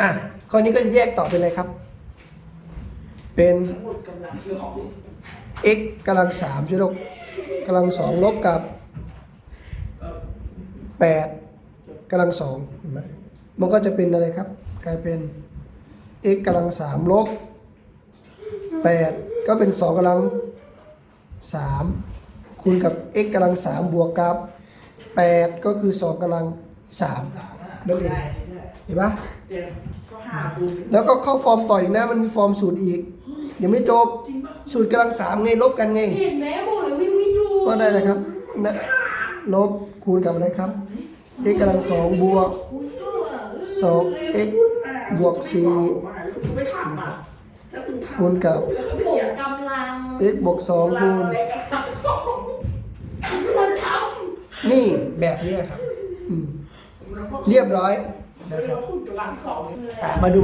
อะข้อนี้ก็จะแยกต่อเป็นอะไรครับ เป็นสมุดกำลังคือของ x กำลังสามใช่ไหมลูกกำลังสองลบกับแปดกำลังสองเห็นไหมมันก็จะเป็นอะไรครับ กลายเป็น x กำลังสามลบแปดก็เป็นสองกำลังสามคูณกับ x กำลังสามบวกกับแปดก็คือสองกำลังสามนั่นเอง เห็นปะเดี๋ยวก็หาคูณแล้วก็เข้าฟอร์มต่ออีกนะ มันมีฟอร์มสูตรอีก ยังไม่จบ จริงปะสูตรกำลังสามไงลบกันไง เห็นไหมบอกเลยวิ่งวิ่งอยู่ก็ได้นะครับนะลบคูณกับอะไรครับ x กำลังสองบวกคุณเสื้อสอง x บวกสี่ คุณไม่ทำอะถ้าคุณทำคูณกับผมกำลัง x บวกสองเราคูณ อะไรกันทั้งสองคนทนี่แบบเนี้ยครับ อืม แล้วก็ เรียบร้อย เรียกว่าคุณกำลังสองอะมาดู